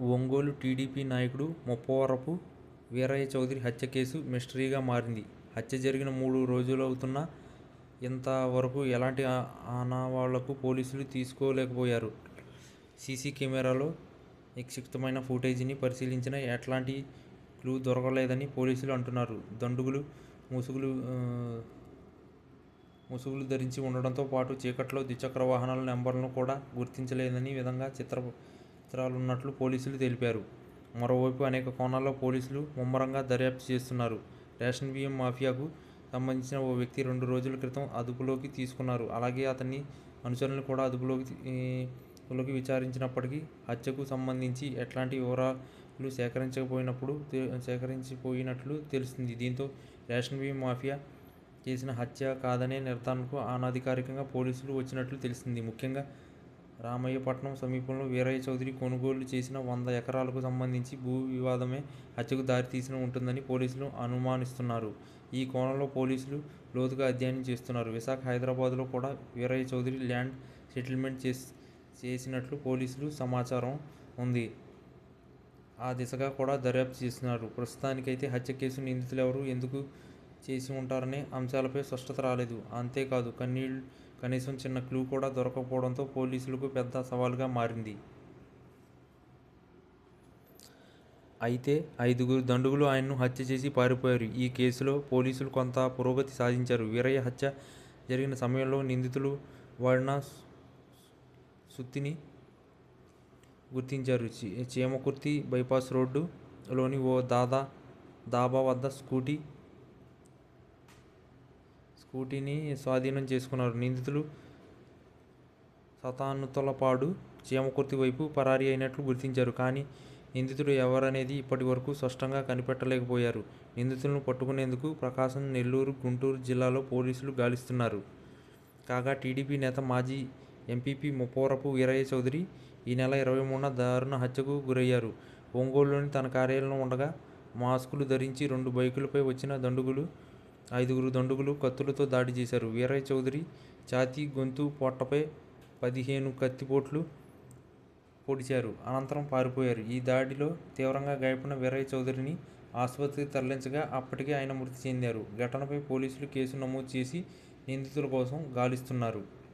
Ongole TDP నాయకుడు ముప్పవరపు వీరయ్య చౌదరి హత్య case మిస్టరీగా మారింది. హత్య జరిగిన మూడు రోజులవుతున్నా ఇంతవరకు ఎలాంటి ఆనవాళ్ళకు పోలీసులు తీసుకోలేకపోయారు. సీసీ కెమెరాలో నిక్షిప్తమైన ఫుటేజీని పరిశీలించినా ఎట్లాంటి క్లూ దొరకలేదని పోలీసులు అంటున్నారు. దండుగులు ముసుగులు ముసుగులు ధరించి ఉండడంతో పాటు చీకట్లో ద్విచక్ర వాహనాల నెంబర్లను కూడా గుర్తించలేదని విధంగా చిత్ర అస్త్రాలున్నట్లు పోలీసులు తెలిపారు. మరోవైపు అనేక కోణాల్లో పోలీసులు ముమ్మరంగా దర్యాప్తు చేస్తున్నారు. రేషన్ బియ్యం మాఫియాకు సంబంధించిన ఓ వ్యక్తి రెండు రోజుల క్రితం అదుపులోకి తీసుకున్నారు. అలాగే అతని అనుచరులను కూడా అదుపులోకి విచారించినప్పటికీ హత్యకు సంబంధించి ఎట్లాంటి వివరాలు సేకరించకపోయినప్పుడు సేకరించిపోయినట్లు తెలుస్తుంది దీంతో రేషన్ బియ్యం మాఫియా చేసిన హత్య కాదనే నిర్ధారణకు అనధికారికంగా పోలీసులు వచ్చినట్లు తెలిసింది. ముఖ్యంగా రామయ్యపట్నం సమీపంలో వీరయ్య చౌదరి కొనుగోలు చేసిన వంద ఎకరాలకు సంబంధించి భూ వివాదమే హత్యకు దారితీసిన ఉంటుందని పోలీసులు అనుమానిస్తున్నారు. ఈ కోణంలో పోలీసులు లోతుగా అధ్యయనం చేస్తున్నారు. విశాఖ, హైదరాబాద్లో కూడా వీరయ్య చౌదరి ల్యాండ్ సెటిల్మెంట్ చేసినట్లు పోలీసులు సమాచారం ఉంది. ఆ దిశగా కూడా దర్యాప్తు చేస్తున్నారు. ప్రస్తుతానికైతే హత్య కేసులో నిందితులెవరు, ఎందుకు చేసి ఉంటారనే అంశాలపై స్పష్టత రాలేదు. అంతేకాదు కన్నీళ్ళు కనీసం చిన్న క్లూ కూడా దొరకకపోవడంతో పోలీసులకు పెద్ద సవాలుగా మారింది. అయితే ఐదుగురు దండుగులు ఆయన్ను హత్య చేసి పారిపోయారు. ఈ కేసులో పోలీసులు కొంత పురోగతి సాధించారు. వీరయ్య హత్య జరిగిన సమయంలో నిందితులు వాడిన సుత్తిని గుర్తించారు. చీమకుర్తి బైపాస్ రోడ్డులోని ఓ దాదా దాబా వద్ద స్కూటీ స్కూటీని స్వాధీనం చేసుకున్నారు. నిందితులు సతానుతలపాడు చీమకుర్తి వైపు పరారీ అయినట్లు గుర్తించారు. కానీ నిందితుడు ఎవరనేది ఇప్పటి వరకు స్పష్టంగా కనిపెట్టలేకపోయారు. నిందితులను పట్టుకునేందుకు ప్రకాశం, నెల్లూరు, గుంటూరు జిల్లాలో పోలీసులు గాలిస్తున్నారు. కాగా టీడీపీ నేత, మాజీ ఎంపీపీ ముప్పవరపు వీరయ్య చౌదరి ఈ నెల ఇరవై మూడున దారుణ హత్యకు గురయ్యారు. ఒంగోలులోని తన కార్యాలయంలో ఉండగా మాస్కులు ధరించి రెండు బైకులపై వచ్చిన దండుగులు ఐదుగురు దండుగులు కత్తులతో దాడి చేశారు. వీరయ్య చౌదరి ఛాతీ, గొంతు, పొట్టపై పదిహేను కత్తిపోట్లు పొడిచారు. అనంతరం పారిపోయారు. ఈ దాడిలో తీవ్రంగా గాయపడిన వీరయ్య చౌదరిని ఆస్పత్రికి తరలించగా అప్పటికే ఆయన మృతి చెందారు. ఘటనపై పోలీసులు కేసు నమోదు చేసి నిందితుల కోసం గాలిస్తున్నారు.